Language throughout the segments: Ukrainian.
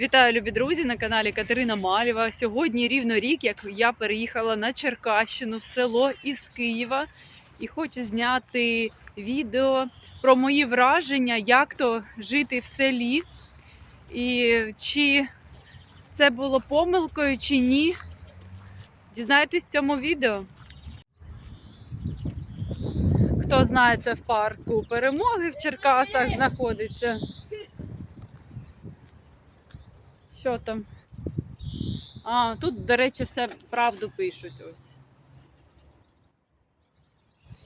Вітаю, любі друзі, на каналі Катерина Малєва. Сьогодні рівно рік, як я переїхала на Черкащину в село із Києва і хочу зняти відео про мої враження, як то жити в селі, і чи це було помилкою, чи ні. Дізнайтесь в цьому відео. Хто знає, це в парку перемоги в Черкасах знаходиться. Що там? А, тут, до речі, все правду пишуть ось.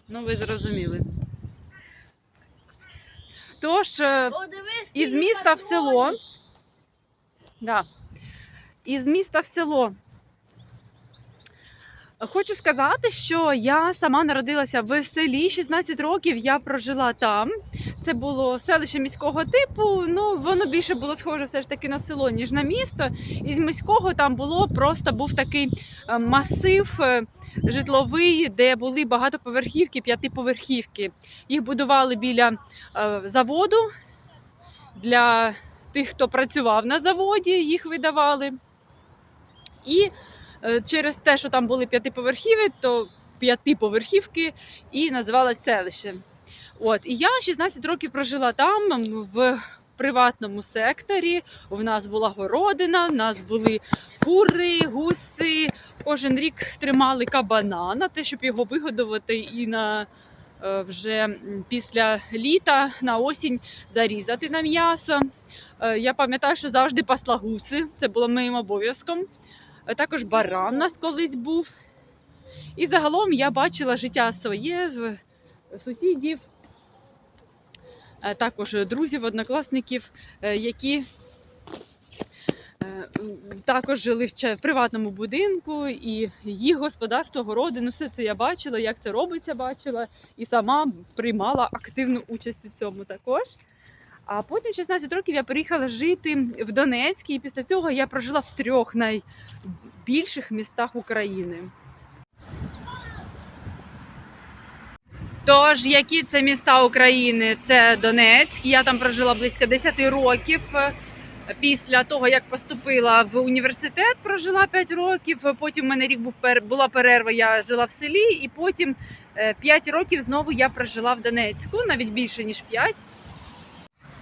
Ну, ви зрозуміли. Тож, е, із міста в село. Да. Із міста в село. Хочу сказати, що я сама народилася в селі 16 років. Я прожила там. Це було селище міського типу. Ну воно більше було схоже все ж таки на село, ніж на місто. Із міського там було просто був такий е, масив е, житловий, де були багатоповерхівки, п'ятиповерхівки. Їх будували біля е, заводу для тих, хто працював на заводі, їх видавали. І через те, що там були п'ятиповерхівки, то п'ятиповерхівки і називалось селище. От і я 16 років прожила там в приватному секторі. У нас була городина, у нас були кури, гуси. Кожен рік тримали кабана на те, щоб його вигодувати і на е, вже після літа на осінь зарізати на м'ясо. Е, Я пам'ятаю, що завжди пасла гуси. Це було моїм обов'язком. Е, Також баран нас колись був. І загалом я бачила життя своє сусідів, е, також друзів, однокласників, е, які також жили в приватному будинку, і їх господарство, городину, все це я бачила, як це робиться, бачила, і сама приймала активну участь у цьому також. А потім 16 років я переїхала жити в Донецьк, і після цього я прожила в трьох найбільших містах України. Тож, які це міста України? Це Донецьк. Я там прожила близько 10 років. Після того, як поступила в університет, прожила 5 років. Потім в мене рік був була перерва, я жила в селі, і потім 5 років знову я прожила в Донецьку, навіть більше ніж 5.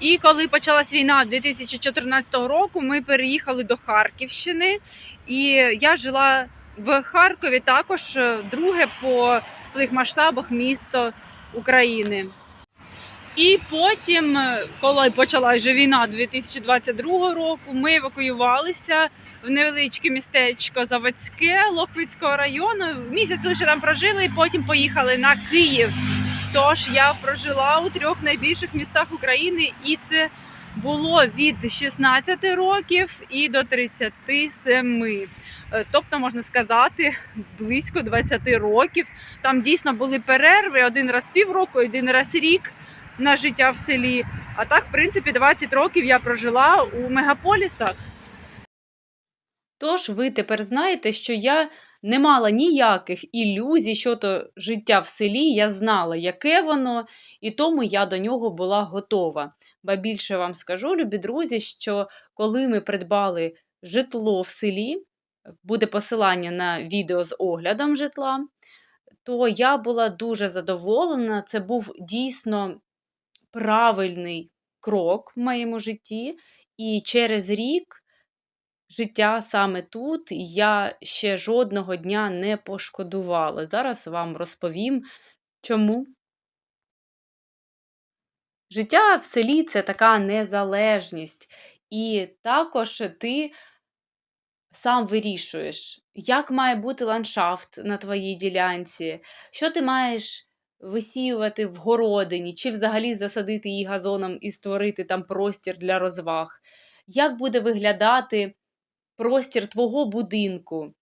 І коли почалась війна 2014 року, ми переїхали до Харківщини, і я жила в Харкові також е, друге по своїх масштабах місто України. І потім, е, коли почалася вже війна 2022 року, ми евакуювалися в невеличке містечко Заводське Лохвицького району. Місяць лише там прожили, і потім поїхали на Київ. Тож я прожила у трьох найбільших містах України, і це було від 16 років і до 37. Е, Тобто, можна сказати, близько 20 років. Там дійсно були перерви один раз півроку, один раз рік на життя в селі. А так, в принципі, 20 років я прожила у мегаполісах. Тож ви тепер знаєте, що я не мала ніяких ілюзій щодо життя в селі. Я знала, яке воно, і тому я до нього була готова. Ба більше вам скажу, любі друзі, що коли ми придбали житло в селі, буде посилання на відео з оглядом житла, то я була дуже задоволена. Це був дійсно правильний крок в моєму житті. І через рік життя саме тут я ще жодного дня не пошкодувала. Зараз вам розповім, чому. Життя в селі це така незалежність. І також ти сам вирішуєш, як має бути ландшафт на твоїй ділянці, що ти маєш висіювати в городині, чи взагалі засадити її газоном і створити там простір для розваг, як буде виглядати простір твого будинку.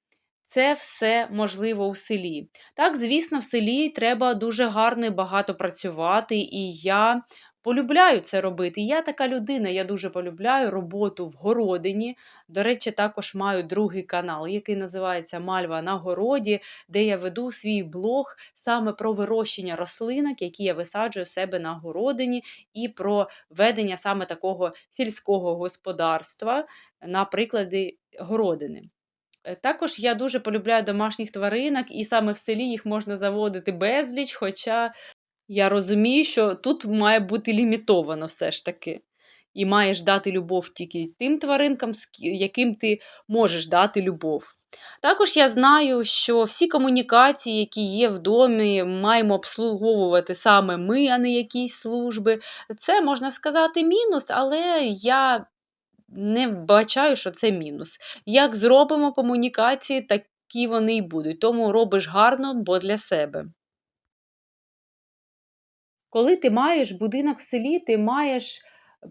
Це все можливо у селі. Так, звісно, в селі треба дуже гарно і багато працювати, і я полюбляю це робити. Я така людина, я дуже полюбляю роботу в городині. До речі, також маю другий канал, який називається Мальва на городі, де я веду свій блог саме про вирощення рослинок, які я висаджую в себе на городині, і про ведення саме такого сільського господарства на прикладі городини. Е, також я дуже полюбляю домашніх тваринок, і саме в селі їх можна заводити безліч, хоча я розумію, що тут має бути лімітовано все ж таки. І маєш дати любов тільки тим тваринкам, яким ти можеш дати любов. Також я знаю, що всі комунікації, які є в домі, маємо обслуговувати саме ми, а не якісь служби. Це можна сказати мінус, але я не вбачаю, що це мінус. Як зробимо комунікації, такі вони й будуть. Тому робиш гарно, бо для себе. Коли ти маєш будинок в селі, ти маєш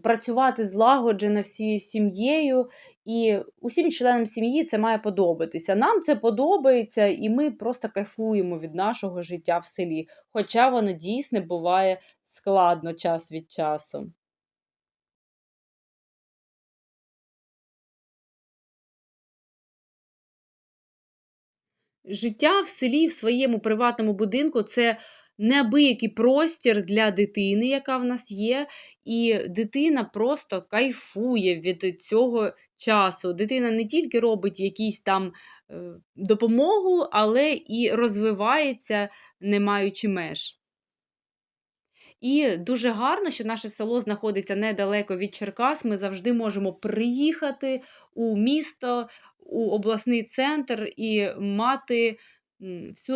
працювати злагоджено всією сім'єю, і усім членам сім'ї це має подобатися. Нам це подобається, і ми просто кайфуємо від нашого життя в селі. Хоча воно дійсно буває складно час від часу. Життя в селі, в своєму приватному будинку це неабиякий простір для дитини, яка в нас є, і дитина просто кайфує від цього часу. Дитина не тільки робить якісь там е, допомогу, але і розвивається, не маючи меж. І дуже гарно, що наше село знаходиться недалеко від Черкас. Ми завжди можемо приїхати у місто, у обласний центр і мати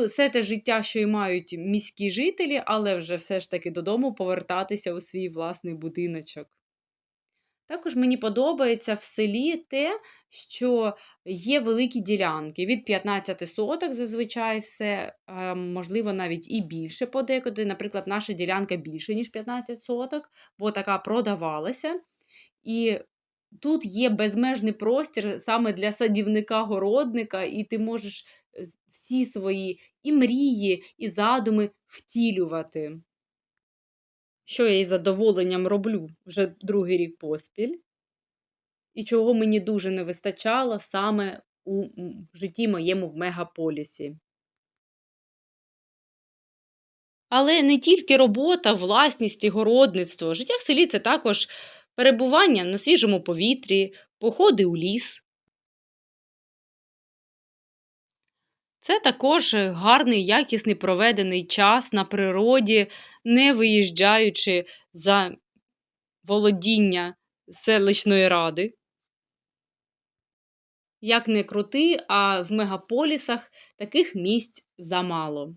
все те життя, що й мають міські жителі, але вже все ж таки додому повертатися у свій власний будиночок. Також мені подобається в селі те, що є великі ділянки від 15 соток, зазвичай все, можливо, навіть і більше подекуди. Наприклад, наша ділянка більше, ніж 15 соток, бо така продавалася. І тут є безмежний простір саме для садівника-городника, і ти можеш е, всі свої і мрії, і задуми втілювати. Що я із задоволенням роблю вже другий рік поспіль, і чого мені дуже не вистачало саме у житті моєму в мегаполісі. Але не тільки робота, власність і городництво. Життя в селі це також перебування на свіжому повітрі, походи у ліс. Це також гарний, якісний проведений час на природі, не виїжджаючи за володіння селищної ради. Як не крути, а в мегаполісах таких місць замало.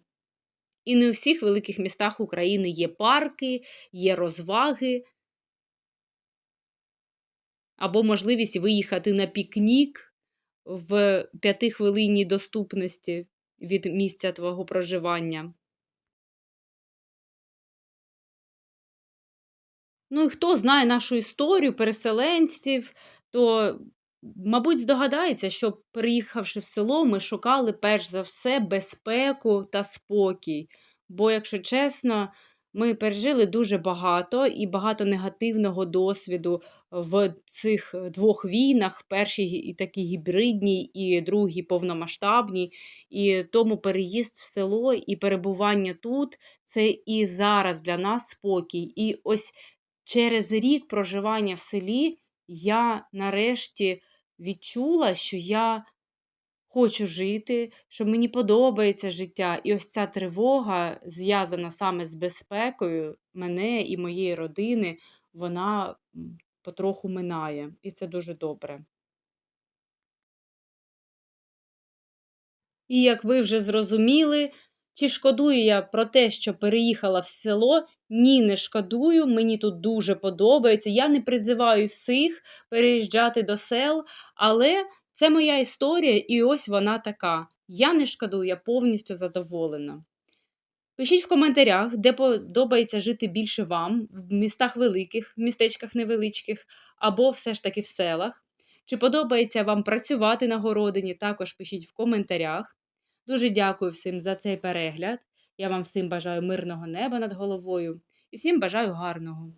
І не у всіх великих містах України є парки, є розваги або можливість виїхати на пікнік в п'ятихвилинній доступності від місця твого проживання. Ну і хто знає нашу історію переселенців, то, мабуть, здогадається, що, приїхавши в село, ми шукали перш за все безпеку та спокій. Бо, якщо чесно, ми пережили дуже багато і багато негативного досвіду в цих двох війнах: першій і такій гібридній, і другій повномасштабній. І тому переїзд в село і перебування тут це і зараз для нас спокій. І ось через рік проживання в селі я нарешті відчула, що я хочу жити, що мені подобається життя. І ось ця тривога, зв'язана саме з безпекою мене і моєї родини, вона потроху минає. І це дуже добре. І як ви вже зрозуміли, чи шкодую я про те, що переїхала в село? Ні, не шкодую, мені тут дуже подобається. Я не призиваю всіх переїжджати до сел, але це моя історія, і ось вона така. Я не шкодую, я повністю задоволена. Пишіть в коментарях, де подобається жити більше вам, в містах великих, в містечках невеличких, або все ж таки в селах. Чи подобається вам працювати на городині, також пишіть в коментарях. Дуже дякую всім за цей перегляд. Я вам всім бажаю мирного неба над головою і всім бажаю гарного.